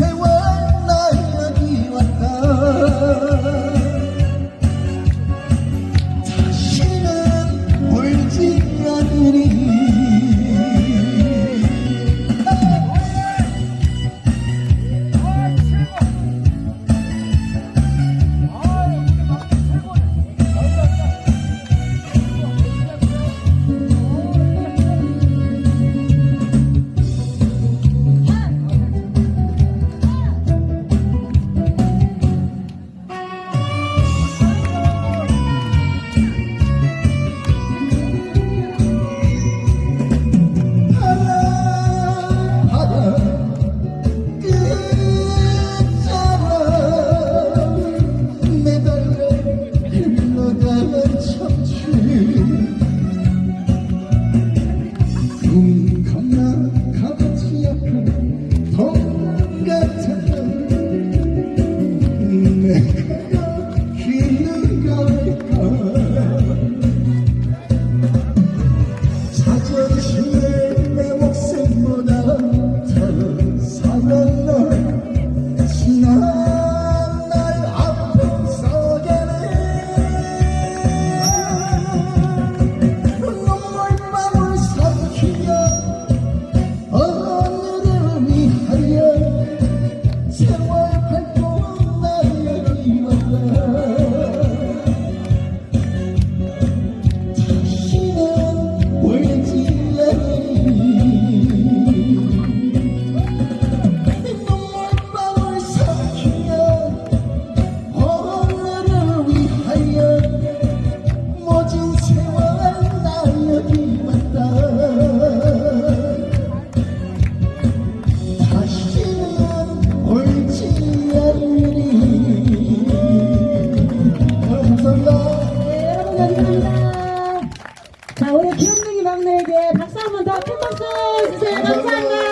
thế giới này 천추. 감사합니다. 자, 우리 귀염둥이 막내에게 박수 한 번 더 큰 박수 주세요. 감사합니다.